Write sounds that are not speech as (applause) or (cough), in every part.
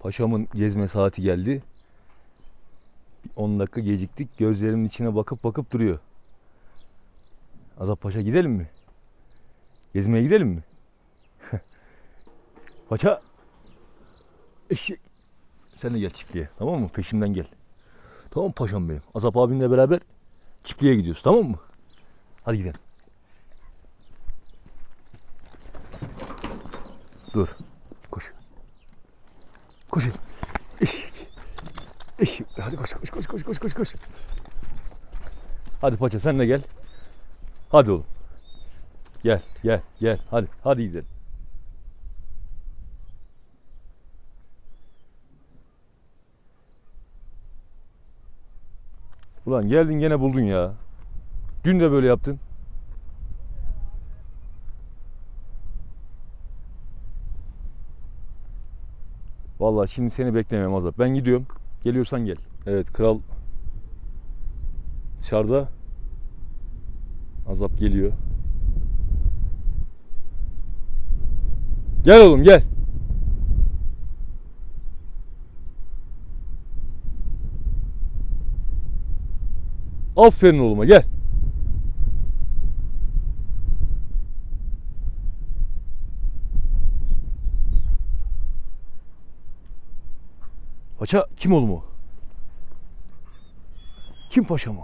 Paşamın gezme saati geldi. Bir 10 dakika geciktik. Gözlerimin içine bakıp bakıp duruyor. Azap Paşa gidelim mi? Gezmeye gidelim mi? (laughs) Paşa. Eşek. Sen de gel çiftliğe. Tamam mı? Peşimden gel. Tamam paşam benim. Azap abinle beraber çiftliğe gidiyoruz. Tamam mı? Hadi gidelim. Dur. Koş. Koş. Eşek. Eşek. Hadi koş koş koş koş koş koş koş. Hadi paça sen de gel. Hadi oğlum. Gel gel gel. Hadi hadi gidelim. Ulan geldin gene buldun ya. Dün de böyle yaptın. Vallahi şimdi seni beklemem Azap. Ben gidiyorum. Geliyorsan gel. Evet kral dışarıda. Azap geliyor. Gel oğlum gel. Aferin oğluma gel. Paşa kim oğlum o? Kim paşa mı?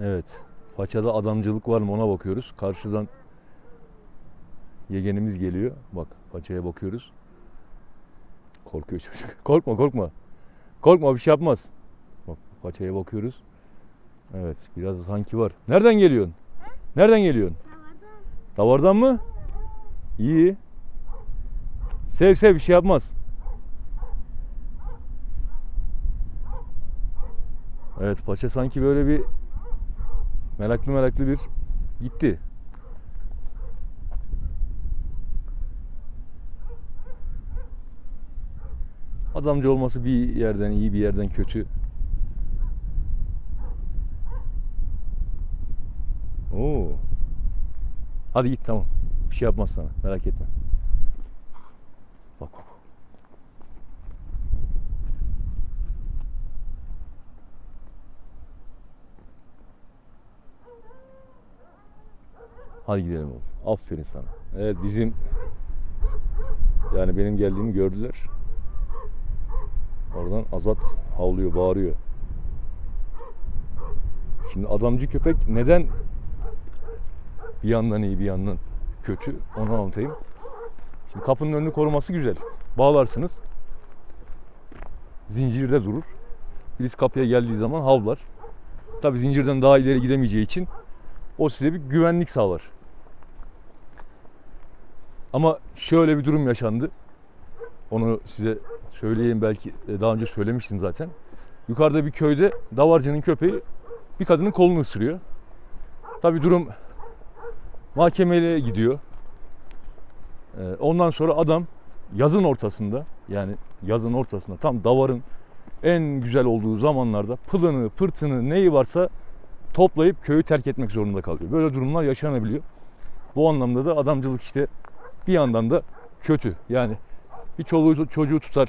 Evet. Paçada adamcılık var mı ona bakıyoruz. Karşıdan yegenimiz geliyor. Bak paçaya bakıyoruz. Korkuyor çocuk. (laughs) Korkma korkma. Korkma bir şey yapmaz. Bak paçaya bakıyoruz. Evet biraz sanki var. Nereden geliyorsun? Nereden geliyorsun? Davardan mı? İyi. Sev sev bir şey yapmaz. Evet paça sanki böyle bir meraklı meraklı bir gitti. Adamcı olması bir yerden iyi bir yerden kötü. Oo. Hadi git tamam. Bir şey yapmaz sana. Merak etme. Bak bak. Hadi gidelim oğlum. Aferin sana. Evet bizim yani benim geldiğimi gördüler. Oradan Azat havlıyor, bağırıyor. Şimdi adamcı köpek neden bir yandan iyi bir yandan kötü onu anlatayım. Şimdi kapının önünü koruması güzel. Bağlarsınız. Zincirde durur. Birisi kapıya geldiği zaman havlar. Tabi zincirden daha ileri gidemeyeceği için o size bir güvenlik sağlar. Ama şöyle bir durum yaşandı. Onu size söyleyeyim belki daha önce söylemiştim zaten. Yukarıda bir köyde davarcının köpeği bir kadının kolunu ısırıyor. Tabi durum mahkemeye gidiyor. Ee, Ondan sonra adam yazın ortasında yani yazın ortasında tam davarın en güzel olduğu zamanlarda pılını, pırtını neyi varsa toplayıp köyü terk etmek zorunda kalıyor. Böyle durumlar yaşanabiliyor. Bu anlamda da adamcılık işte bir yandan da kötü. Yani bir çoluğu çocuğu tutar.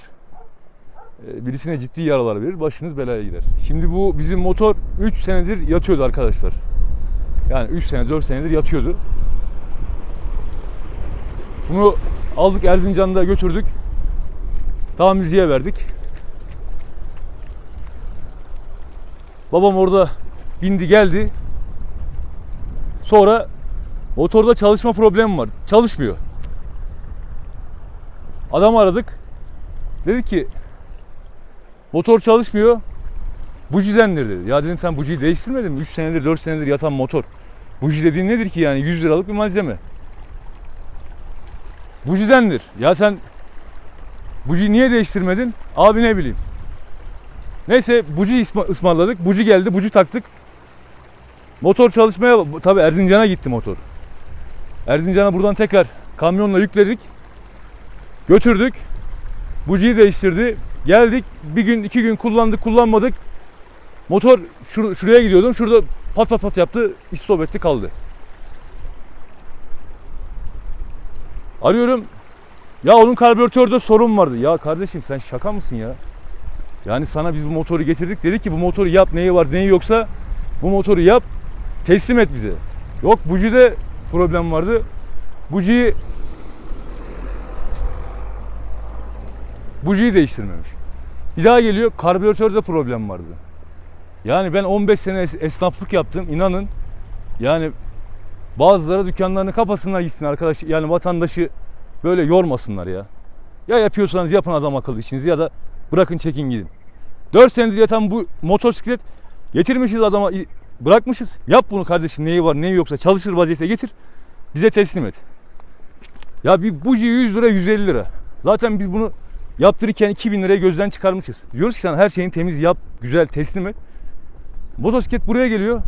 e, Birisine ciddi yaralar verir. Başınız belaya girer. Şimdi bu bizim motor 3 senedir yatıyordu arkadaşlar. Yani 3 sene 4 senedir yatıyordu. Bunu aldık Erzincan'da götürdük. Tamirciye verdik. Babam orada bindi geldi. Sonra motorda çalışma problemi var. Çalışmıyor. Adam aradık. Dedi ki motor çalışmıyor. Bujidendir dedi. Ya dedim sen bujiyi değiştirmedin mi? 3 senedir 4 senedir yatan motor. Buji dediğin nedir ki yani 100 liralık bir malzeme. Bujidendir. Ya sen bujiyi niye değiştirmedin? Abi ne bileyim. Neyse buji ısmarladık. Buji geldi. Buji taktık. Motor çalışmaya tabi Erzincan'a gitti motor. Erzincan'a buradan tekrar kamyonla yükledik. Götürdük. Bujiyi değiştirdi. Geldik. Bir gün iki gün kullandık kullanmadık. Motor şur- şuraya gidiyordum. Şurada pat pat pat yaptı. İstop etti kaldı. Arıyorum. Ya onun karbüratörde sorun vardı. Ya kardeşim sen şaka mısın ya? Yani sana biz bu motoru getirdik. Dedik ki bu motoru yap neyi var neyi yoksa bu motoru yap teslim et bize. Yok bujide problem vardı. Bujiyi bujiyi değiştirmemiş. Bir daha geliyor karbüratörde problem vardı. Yani ben 15 sene es- esnaflık yaptım inanın. Yani bazıları dükkanlarını kapasınlar gitsin arkadaş. Yani vatandaşı böyle yormasınlar ya. Ya yapıyorsanız yapın adam akıllı işinizi ya da bırakın çekin gidin. 4 senedir yatan bu motosiklet getirmişiz adama bırakmışız. Yap bunu kardeşim neyi var neyi yoksa çalışır vaziyete getir. Bize teslim et. Ya bir buji 100 lira 150 lira. Zaten biz bunu yaptırırken 2000 liraya gözden çıkarmışız. Diyoruz ki sana her şeyin temiz yap, güzel teslim et. Motosiklet buraya geliyor.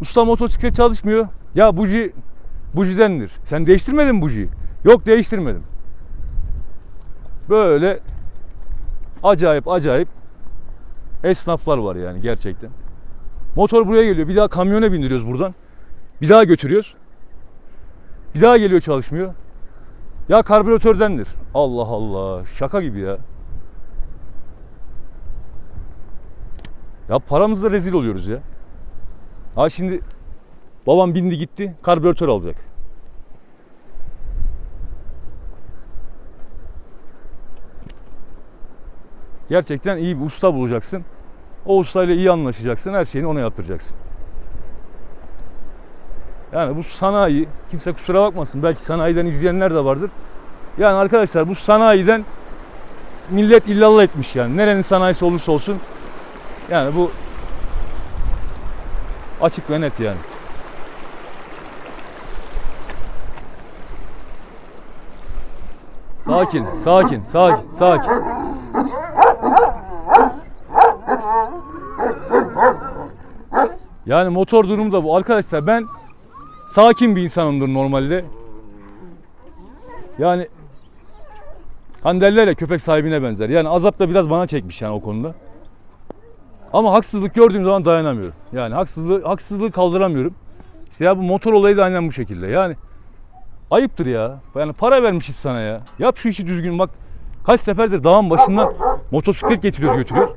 Usta motosiklet çalışmıyor. Ya buji bujidendir. Sen değiştirmedin mi bujiyi? Yok değiştirmedim. Böyle acayip acayip esnaflar var yani gerçekten. Motor buraya geliyor. Bir daha kamyona bindiriyoruz buradan. Bir daha götürüyoruz. Bir daha geliyor çalışmıyor. Ya karbüratördendir. Allah Allah. Şaka gibi ya. Ya paramızla rezil oluyoruz ya. Ha şimdi babam bindi gitti karbüratör alacak. Gerçekten iyi bir usta bulacaksın. O ustayla iyi anlaşacaksın. Her şeyini ona yaptıracaksın. Yani bu sanayi, kimse kusura bakmasın. Belki sanayiden izleyenler de vardır. Yani arkadaşlar bu sanayiden millet illallah etmiş yani. Nerenin sanayisi olursa olsun. Yani bu açık ve net yani. Sakin, sakin, sakin, sakin. Yani motor durumu da bu. Arkadaşlar ben sakin bir insanımdır normalde. Yani hani derler ya köpek sahibine benzer. Yani azap da biraz bana çekmiş yani o konuda. Ama haksızlık gördüğüm zaman dayanamıyorum. Yani haksızlığı, haksızlığı kaldıramıyorum. İşte ya bu motor olayı da aynen bu şekilde. Yani ayıptır ya. Yani para vermişiz sana ya. Yap şu işi düzgün bak. Kaç seferdir dağın başından motosiklet getiriyor götürüyor.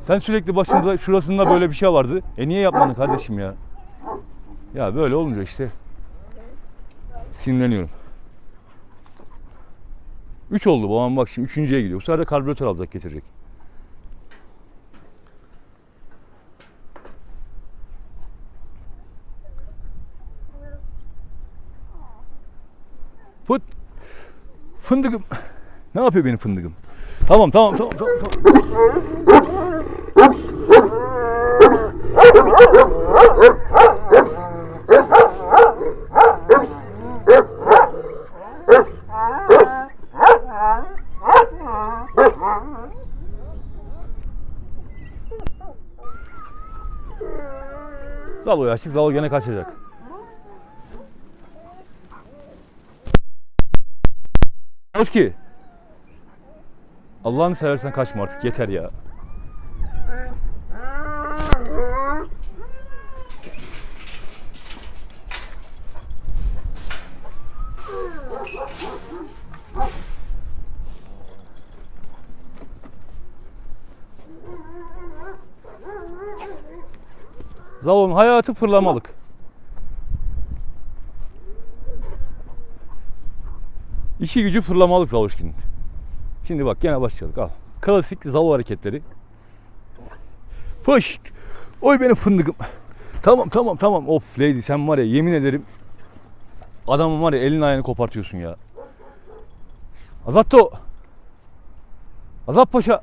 Sen sürekli başında şurasında böyle bir şey vardı. E niye yapmadın kardeşim ya? Ya böyle olunca işte sinirleniyorum. 3 oldu babam bak şimdi üçüncüye gidiyor. Bu sefer de karbüratör alacak getirecek. Put. Fındıkım. Ne yapıyor benim fındıkım? Tamam tamam tamam tamam. tamam. Zalo yaşık Zalo gene kaçacak. Hoş ki. Allah'ını seversen kaçma artık yeter ya. Zalon hayatı fırlamalık. İşi gücü fırlamalık Zaloşkin'in. Şimdi bak gene başladık al. Klasik Zalo hareketleri. Push. Oy benim fındıkım. Tamam tamam tamam. Of lady sen var ya yemin ederim. Adamın var ya elini ayağını kopartıyorsun ya. Azatto. Azat Paşa.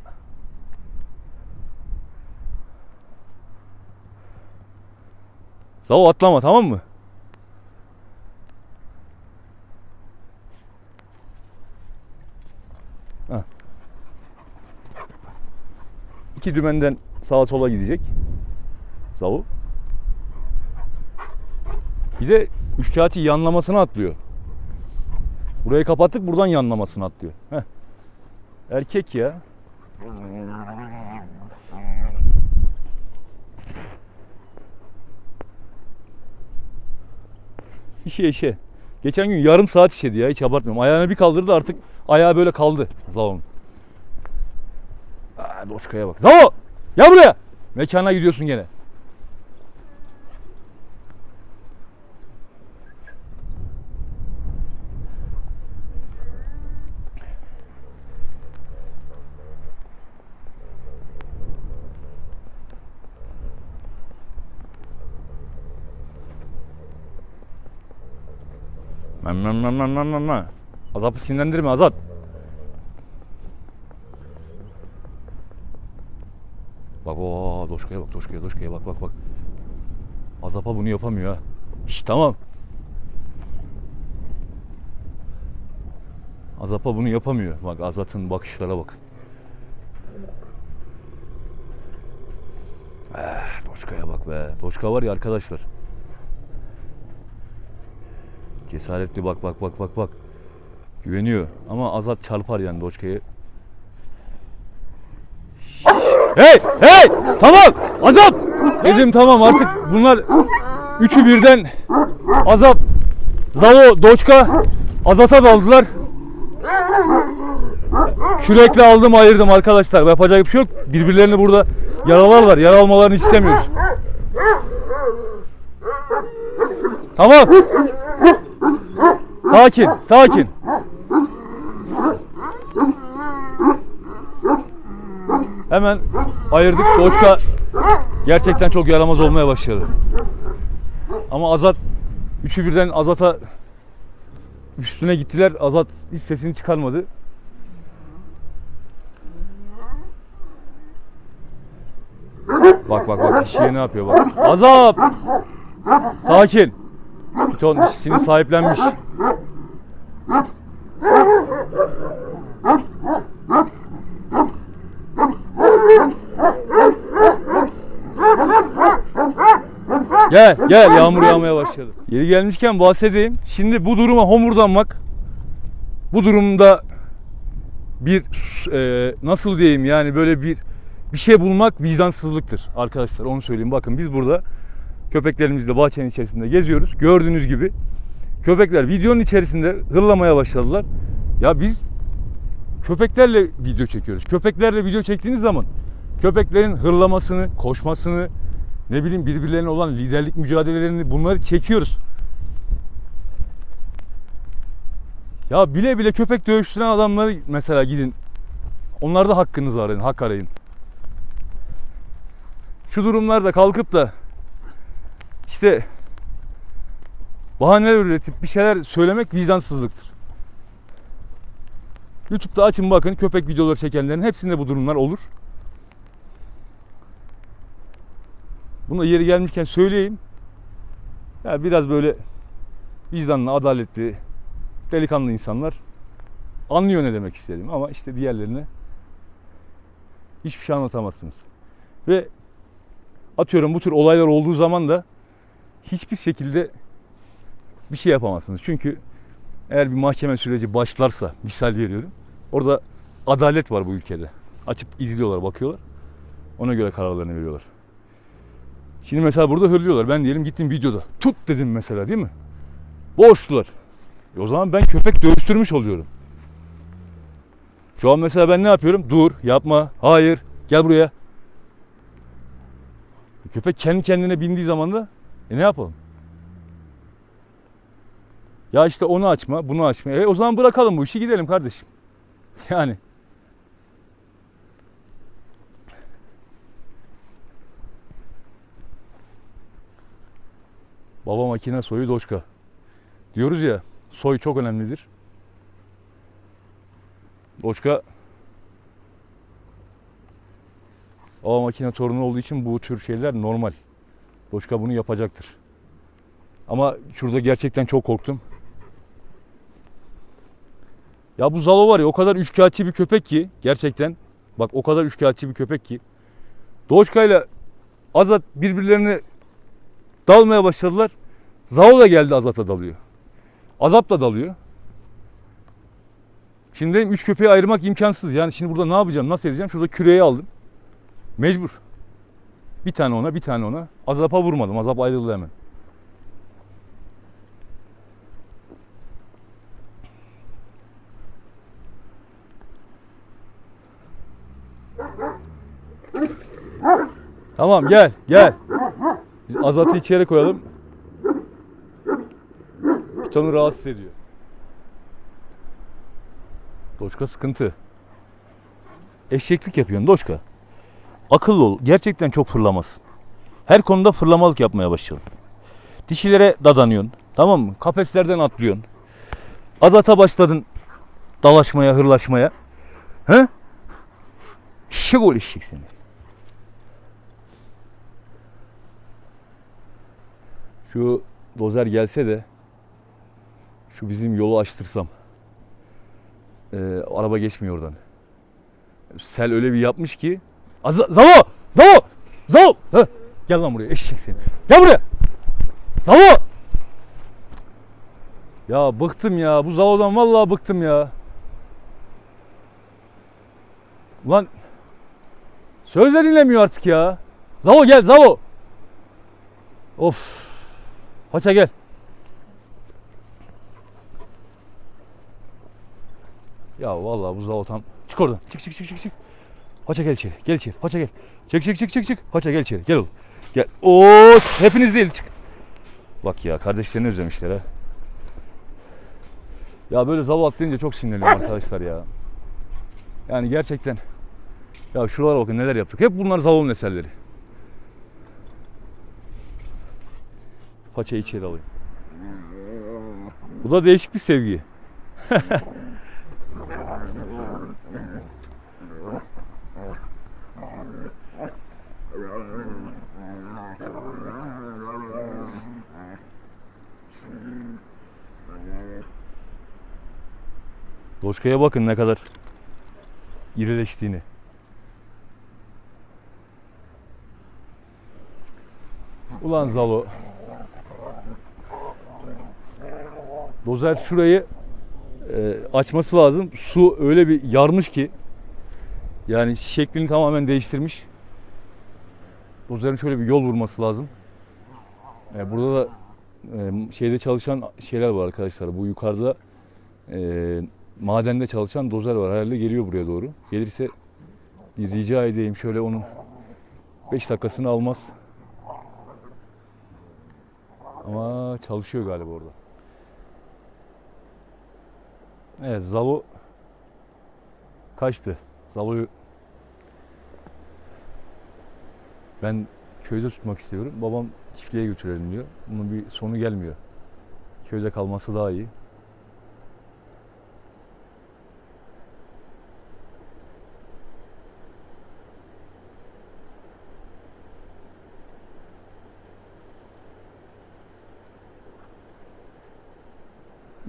Zalo atlama tamam mı? iki dümenden sağa sola gidecek. Zavul. Bir de üç üçkağıtçı yanlamasına atlıyor. Burayı kapattık buradan yanlamasına atlıyor. Heh. Erkek ya. İşe işe. Geçen gün yarım saat işedi ya hiç abartmıyorum. Ayağını bir kaldırdı artık ayağı böyle kaldı. Zavun. Aa, Doçka'ya bak. Zavo! Gel buraya. Mekana gidiyorsun gene. Mem mem mem mem mem mem. Azap'ı sinirlendirme Azat. Bak o Doşka'ya bak Doşka'ya Doşka'ya bak bak bak. Azap'a bunu yapamıyor ha. Şş tamam. Azap'a bunu yapamıyor. Bak Azat'ın bakışlara bak. Eh, Doşka'ya bak be. Doşka var ya arkadaşlar. Cesaretli bak bak bak bak bak. Güveniyor ama Azat çarpar yani Doçka'yı. Hey hey tamam Azap dedim tamam artık bunlar üçü birden Azap Zalo Doçka Azat'a daldılar. Kürekle aldım ayırdım arkadaşlar. Yapacak bir şey yok. Birbirlerini burada yaralarlar. Yara almalarını istemiyoruz. Tamam. Sakin, sakin. Hemen ayırdık. Doçka gerçekten çok yaramaz olmaya başladı. Ama Azat üçü birden Azat'a üstüne gittiler. Azat hiç sesini çıkarmadı. Bak bak bak dişiye ne yapıyor bak. Azap! Sakin. Piton dişisini sahiplenmiş. Gel gel yağmur yağmaya başladı. Yeri gelmişken bahsedeyim. Şimdi bu duruma homurdanmak bu durumda bir e, nasıl diyeyim yani böyle bir bir şey bulmak vicdansızlıktır arkadaşlar onu söyleyeyim. Bakın biz burada köpeklerimizle bahçenin içerisinde geziyoruz. Gördüğünüz gibi köpekler videonun içerisinde hırlamaya başladılar. Ya biz köpeklerle video çekiyoruz. Köpeklerle video çektiğiniz zaman köpeklerin hırlamasını, koşmasını, ne bileyim birbirlerine olan liderlik mücadelelerini bunları çekiyoruz. Ya bile bile köpek dövüştüren adamları mesela gidin. Onlarda hakkınızı arayın, hak arayın. Şu durumlarda kalkıp da işte bahaneler üretip bir şeyler söylemek vicdansızlıktır. YouTube'da açın bakın köpek videoları çekenlerin hepsinde bu durumlar olur. Bunu yeri gelmişken söyleyeyim. Ya biraz böyle vicdanlı, adaletli, delikanlı insanlar anlıyor ne demek istediğim ama işte diğerlerine hiçbir şey anlatamazsınız. Ve atıyorum bu tür olaylar olduğu zaman da hiçbir şekilde bir şey yapamazsınız. Çünkü eğer bir mahkeme süreci başlarsa misal veriyorum. Orada adalet var bu ülkede. Açıp izliyorlar, bakıyorlar. Ona göre kararlarını veriyorlar. Şimdi mesela burada hırlıyorlar. Ben diyelim gittim videoda. Tut dedim mesela değil mi? Boğuştular. E o zaman ben köpek dövüştürmüş oluyorum. Şu an mesela ben ne yapıyorum? Dur, yapma, hayır, gel buraya. Köpek kendi kendine bindiği zaman da e ne yapalım? Ya işte onu açma, bunu açma. E o zaman bırakalım bu işi gidelim kardeşim. (laughs) Yani. Baba makine soyu doçka. Diyoruz ya soy çok önemlidir. Doçka baba makine torunu olduğu için bu tür şeyler normal. Doçka bunu yapacaktır. Ama şurada gerçekten çok korktum. Ya bu Zalo var ya o kadar üçkağıtçı bir köpek ki gerçekten. Bak o kadar üçkağıtçı bir köpek ki. Doğuşka ile Azat birbirlerine dalmaya başladılar. Zaho da geldi Azat'a dalıyor. Azap da dalıyor. Şimdi üç köpeği ayırmak imkansız. Yani şimdi burada ne yapacağım, nasıl edeceğim? Şurada küreği aldım. Mecbur. Bir tane ona, bir tane ona. Azap'a vurmadım. Azap ayrıldı hemen. Tamam gel, gel. Biz Azat'ı içeri koyalım. Pitonu rahatsız ediyor. Doçka sıkıntı. Eşeklik yapıyorsun Doçka. Akıllı ol. Gerçekten çok fırlamasın. Her konuda fırlamalık yapmaya başladın. Dişilere dadanıyorsun. Tamam mı? Kafeslerden atlıyorsun. Azata başladın dalaşmaya, hırlaşmaya. He? Şık ol eşek seni. Şu dozer gelse de şu bizim yolu açtırsam. Ee, araba geçmiyor oradan. Sel öyle bir yapmış ki. Aza, Zavo! Zavo! Zavo! Heh, Gel lan buraya eşek seni. Gel buraya. Zavo! Ya bıktım ya. Bu Zavo'dan vallahi bıktım ya. Ulan sözler dinlemiyor artık ya. Zavo gel Zavo. Of. Paça gel. Ya vallahi bu Zavo tam. Çık oradan. Çık çık çık çık çık. Paça gel içeri. Gel içeri. Paça gel. Çık çık çık çık çık. Paça gel içeri. Gel oğlum. Gel. Oo, hepiniz değil çık. Bak ya kardeşlerini özlemişler ha. Ya böyle Zavo atlayınca çok sinirleniyorum (laughs) arkadaşlar ya. Yani gerçekten ya şuralara bakın neler yaptık. Hep bunlar Zavo'nun eserleri. Paçayı içeri alayım. Bu da değişik bir sevgi. (laughs) Doşka'ya bakın ne kadar irileştiğini. Ulan Zalo. Dozer şurayı e, açması lazım. Su öyle bir yarmış ki yani şeklini tamamen değiştirmiş. Dozer'in şöyle bir yol vurması lazım. E, burada da e, şeyde çalışan şeyler var arkadaşlar. Bu yukarıda e, madende çalışan dozer var. Herhalde geliyor buraya doğru. Gelirse bir rica edeyim şöyle onun 5 dakikasını almaz. Ama çalışıyor galiba orada. Evet Zalo kaçtı. Zalo'yu ben köyde tutmak istiyorum. Babam çiftliğe götürelim diyor. Bunun bir sonu gelmiyor. Köyde kalması daha iyi.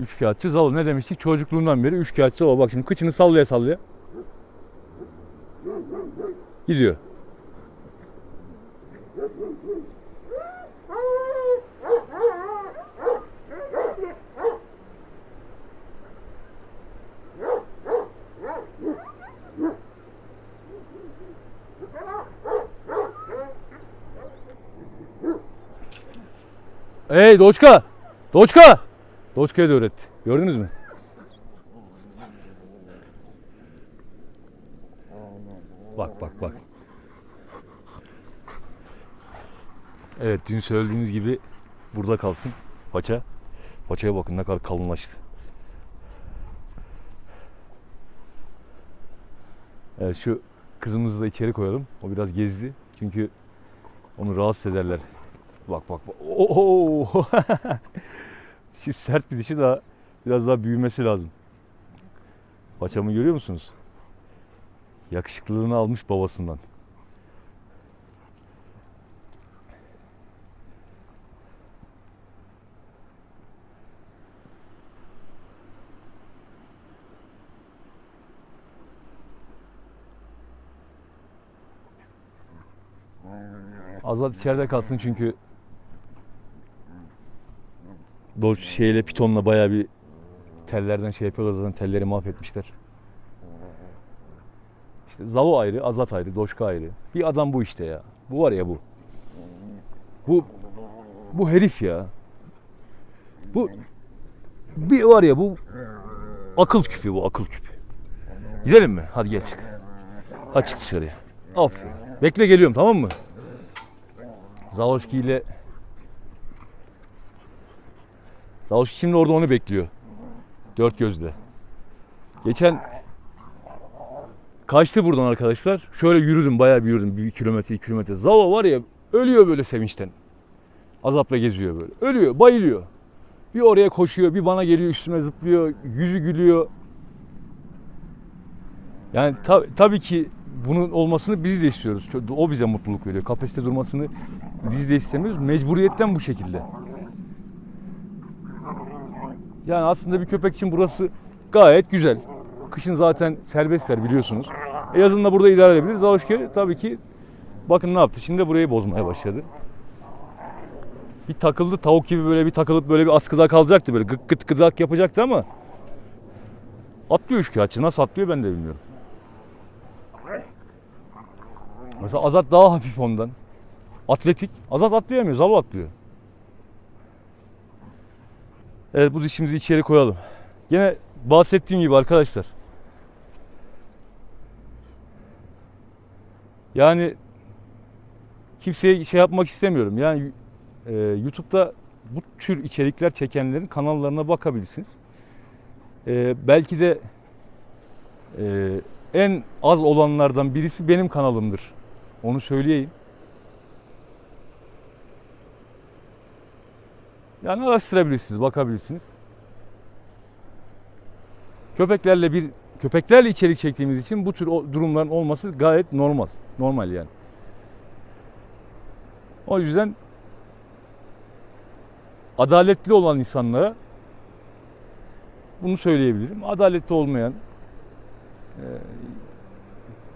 Üç kağıtçı Zalo ne demiştik? Çocukluğundan beri üç kağıtçı o. Bak şimdi kıçını sallaya sallaya. Gidiyor. Hey Doçka! Doçka! Doçka'ya da öğretti. Gördünüz mü? Bak bak bak. Evet dün söylediğimiz gibi burada kalsın paça. Paçaya bakın ne kadar kalınlaştı. Evet şu kızımızı da içeri koyalım. O biraz gezdi. Çünkü onu rahatsız ederler. Bak bak bak. Oo! (laughs) Dişi sert bir dişi daha biraz daha büyümesi lazım. Paçamı görüyor musunuz? Yakışıklılığını almış babasından. Azat içeride kalsın çünkü Doç şeyle pitonla bayağı bir tellerden şey yapıyorlar zaten telleri mahvetmişler. İşte Zalo ayrı, Azat ayrı, Doşka ayrı. Bir adam bu işte ya. Bu var ya bu. Bu bu herif ya. Bu bir var ya bu akıl küpü bu akıl küpü. Gidelim mi? Hadi gel çık. Hadi çık dışarıya. Aferin. Bekle geliyorum tamam mı? Zaloşki ile Zaloşki şimdi orada onu bekliyor. Dört gözle. Geçen kaçtı buradan arkadaşlar. Şöyle yürüdüm bayağı bir yürüdüm. Bir kilometre, iki kilometre. Zalo var ya ölüyor böyle sevinçten. Azapla geziyor böyle. Ölüyor, bayılıyor. Bir oraya koşuyor, bir bana geliyor üstüme zıplıyor, yüzü gülüyor. Yani ta- tabii ki bunun olmasını biz de istiyoruz. O bize mutluluk veriyor. Kafeste durmasını biz de istemiyoruz. Mecburiyetten bu şekilde. Yani aslında bir köpek için burası gayet güzel. Kışın zaten serbestler biliyorsunuz. E yazın da burada idare edebiliriz. Zaloşki tabii ki bakın ne yaptı. Şimdi burayı bozmaya başladı. Bir takıldı tavuk gibi böyle bir takılıp böyle bir askıda kalacaktı böyle gık gıt gıdak yapacaktı ama atlıyor üçkağıtçı. Nasıl atlıyor ben de bilmiyorum. Mesela Azat daha hafif ondan. Atletik. Azat atlayamıyor. Zalo atlıyor. Evet bu dişimizi içeri koyalım. Gene bahsettiğim gibi arkadaşlar. Yani kimseye şey yapmak istemiyorum. Yani e, YouTube'da bu tür içerikler çekenlerin kanallarına bakabilirsiniz. E, belki de e, en az olanlardan birisi benim kanalımdır. Onu söyleyeyim. Yani araştırabilirsiniz, bakabilirsiniz. Köpeklerle bir köpeklerle içerik çektiğimiz için bu tür durumların olması gayet normal. Normal yani. O yüzden adaletli olan insanlara bunu söyleyebilirim. Adaletli olmayan, e,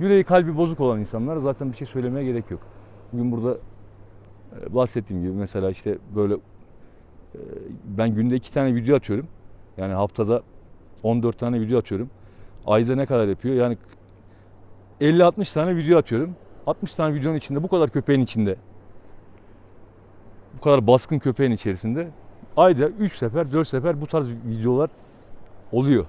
yüreği kalbi bozuk olan insanlara zaten bir şey söylemeye gerek yok. Bugün burada e, bahsettiğim gibi mesela işte böyle ben günde iki tane video atıyorum. Yani haftada 14 tane video atıyorum. Ayda ne kadar yapıyor? Yani 50-60 tane video atıyorum. 60 tane videonun içinde bu kadar köpeğin içinde bu kadar baskın köpeğin içerisinde ayda 3 sefer 4 sefer bu tarz videolar oluyor.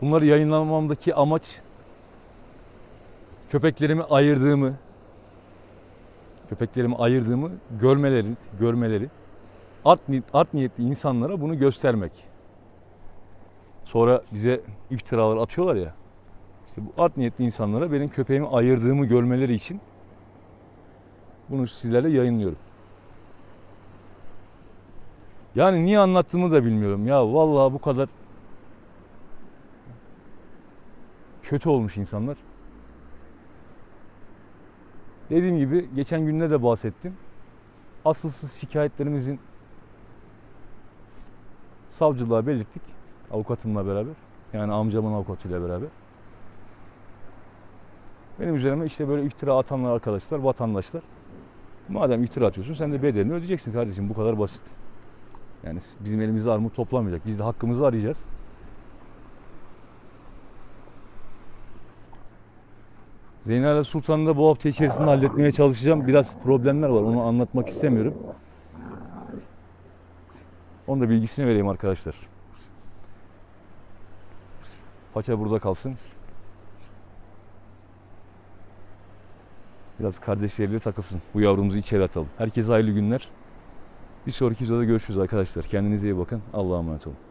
Bunları yayınlamamdaki amaç köpeklerimi ayırdığımı köpeklerimi ayırdığımı görmeleri, görmeleri art, art niyetli insanlara bunu göstermek. Sonra bize iftiralar atıyorlar ya. İşte bu art niyetli insanlara benim köpeğimi ayırdığımı görmeleri için bunu sizlerle yayınlıyorum. Yani niye anlattığımı da bilmiyorum. Ya vallahi bu kadar kötü olmuş insanlar. Dediğim gibi geçen günde de bahsettim. Asılsız şikayetlerimizin savcılığa belirttik. Avukatımla beraber. Yani amcamın avukatıyla beraber. Benim üzerime işte böyle iftira atanlar arkadaşlar, vatandaşlar. Madem iftira atıyorsun sen de bedelini ödeyeceksin kardeşim. Bu kadar basit. Yani bizim elimizde armut toplamayacak. Biz de hakkımızı arayacağız. Zeynel Sultan'ı da bu hafta içerisinde halletmeye çalışacağım. Biraz problemler var. Onu anlatmak istemiyorum. Onun da bilgisini vereyim arkadaşlar. Paça burada kalsın. Biraz kardeşleriyle takılsın. Bu yavrumuzu içeri atalım. Herkese hayırlı günler. Bir sonraki videoda görüşürüz arkadaşlar. Kendinize iyi bakın. Allah'a emanet olun.